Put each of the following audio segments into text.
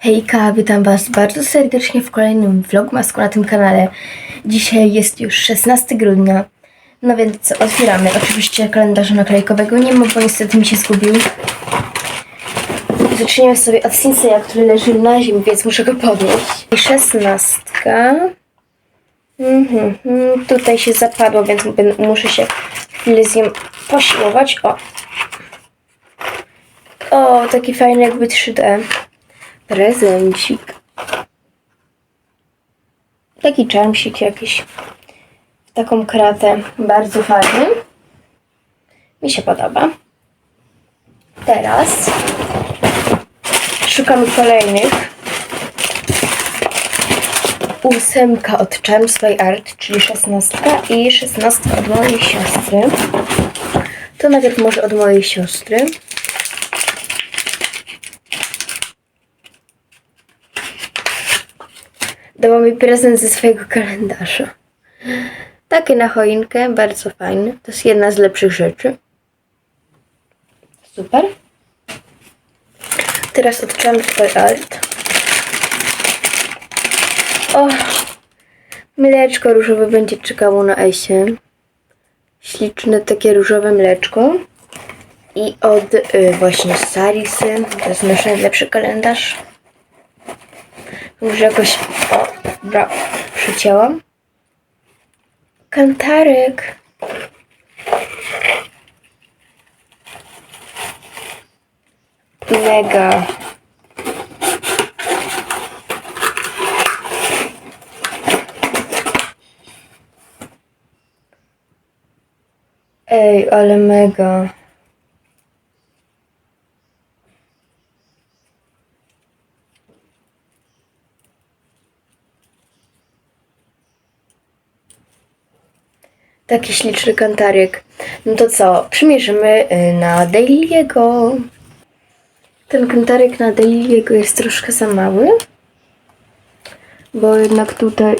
Hejka, witam Was bardzo serdecznie w kolejnym vlogmasku na tym kanale. Dzisiaj jest już 16 grudnia, no więc otwieramy. Oczywiście kalendarza naklejkowego nie ma, bo niestety mi się zgubił. Zaczniemy sobie od Sinseya, który leży na ziemi, więc muszę go podnieść. I szesnastka. Mhm, mhm, tutaj się zapadło, więc muszę się chwilę z nią posiłować. O! O, taki fajny jakby 3D. Prezencik. Taki czarmsik jakiś. W taką kratę. Bardzo fajny. Mi się podoba. Teraz szukamy kolejnych. Ósemka od Charms Art, czyli szesnastka i szesnastka od mojej siostry. To najpierw może od mojej siostry. Dała mi prezent ze swojego kalendarza. Takie na choinkę, bardzo fajny. To jest jedna z lepszych rzeczy. Super. Teraz od Charms by Art. O! Mleczko różowe będzie czekało na Esie. Śliczne takie różowe mleczko. I od y, właśnie Sarisy. To jest nasz najlepszy kalendarz. Może jakoś. O, dobra, przycięłam. Kantarek. Mega. Ej, ale mega. Taki śliczny kantarek. No to co? Przymierzymy y, na Daily'ego. Ten kantarek na Daily'ego jest troszkę za mały. Bo jednak tutaj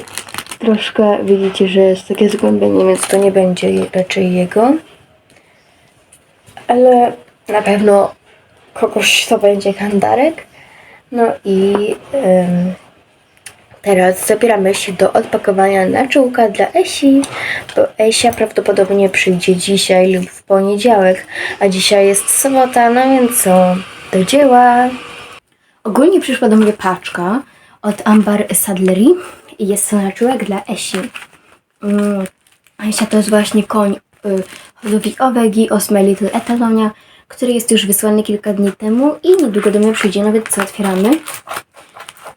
troszkę widzicie, że jest takie zgłębienie, więc to nie będzie raczej jego. Ale na pewno kogoś to będzie kantarek. No i ym, Teraz zabieramy się do odpakowania naczółka dla Esi, bo Esia prawdopodobnie przyjdzie dzisiaj lub w poniedziałek, a dzisiaj jest sobota, no więc co, do dzieła. Ogólnie przyszła do mnie paczka od Ambar Sadlery i jest to naczółek dla Esi. Mm, Asia to jest właśnie koń y, Owegi My Little Etalonia, który jest już wysłany kilka dni temu i niedługo do mnie przyjdzie, no więc co otwieramy.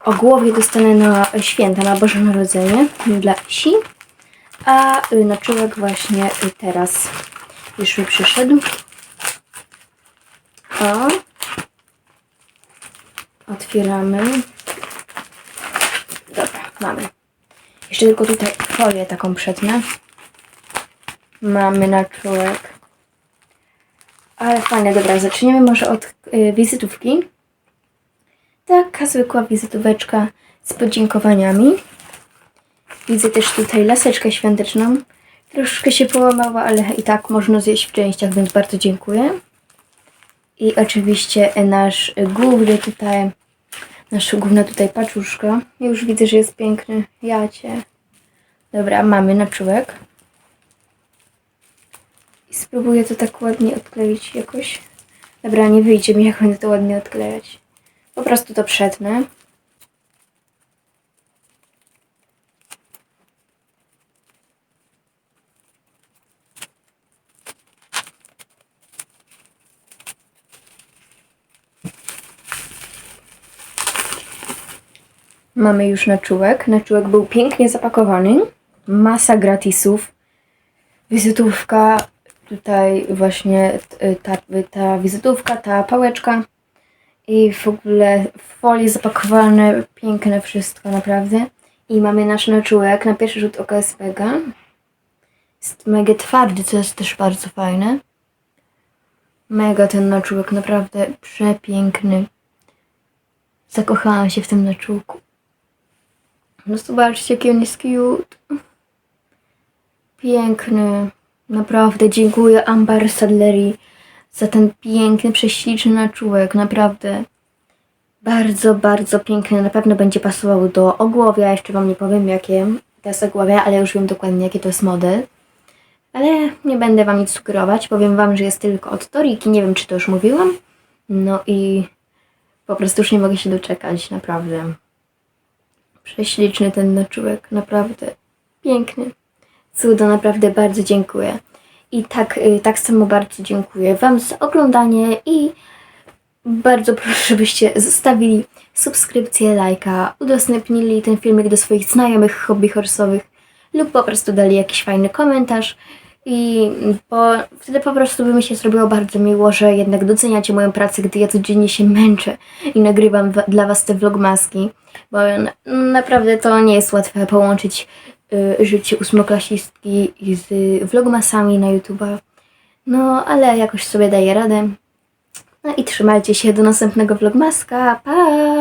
O głowie dostanę na święta, na Boże Narodzenie dla Isi. A y, naczółek właśnie y, teraz już mi przyszedł. O. Otwieramy. Dobra, mamy. Jeszcze tylko tutaj folię taką przetnę. Mamy naczółek. Ale fajne, dobra, zaczniemy może od y, wizytówki. Taka zwykła wizytóweczka z podziękowaniami. Widzę też tutaj laseczkę świąteczną. Troszkę się połamała, ale i tak można zjeść w częściach, więc bardzo dziękuję. I oczywiście nasz główny tutaj, nasza główna tutaj paczuszka. Już widzę, że jest piękny. Ja cię. Dobra, mamy na czółek. I spróbuję to tak ładnie odkleić jakoś. Dobra, nie wyjdzie mi, jak będę to ładnie odklejać. Po prostu to przetnę. Mamy już naczółek. Naczółek był pięknie zapakowany. Masa gratisów. Wizytówka. Tutaj właśnie ta, ta wizytówka, ta pałeczka. I w ogóle w folii zapakowane, piękne wszystko, naprawdę. I mamy nasz naczółek, na pierwszy rzut oka jest mega. Jest mega twardy, co jest też bardzo fajne. Mega ten naczółek, naprawdę przepiękny. Zakochałam się w tym naczółku. No zobaczcie, jaki on jest cute. Piękny. Naprawdę dziękuję Amber Sadlery za ten piękny, prześliczny naczółek. Naprawdę. Bardzo, bardzo piękny. Na pewno będzie pasował do ogłowia. Jeszcze Wam nie powiem, jakie to jest ogłowia, ale już wiem dokładnie, jaki to jest model. Ale nie będę Wam nic sugerować. Powiem Wam, że jest tylko od Toriki. Nie wiem, czy to już mówiłam. No i po prostu już nie mogę się doczekać, naprawdę. Prześliczny ten naczółek, naprawdę piękny. Cudo, naprawdę bardzo dziękuję. I tak, y, tak samo bardzo dziękuję Wam za oglądanie i bardzo proszę, żebyście zostawili subskrypcję, lajka, udostępnili ten filmik do swoich znajomych hobby horsowych lub po prostu dali jakiś fajny komentarz. I bo wtedy po prostu by mi się zrobiło bardzo miło, że jednak doceniacie moją pracę, gdy ja codziennie się męczę i nagrywam wa- dla Was te vlogmaski, bo na, naprawdę to nie jest łatwe połączyć życie ósmoklasistki z vlogmasami na YouTube'a. No, ale jakoś sobie daję radę. No i trzymajcie się do następnego vlogmaska. Pa!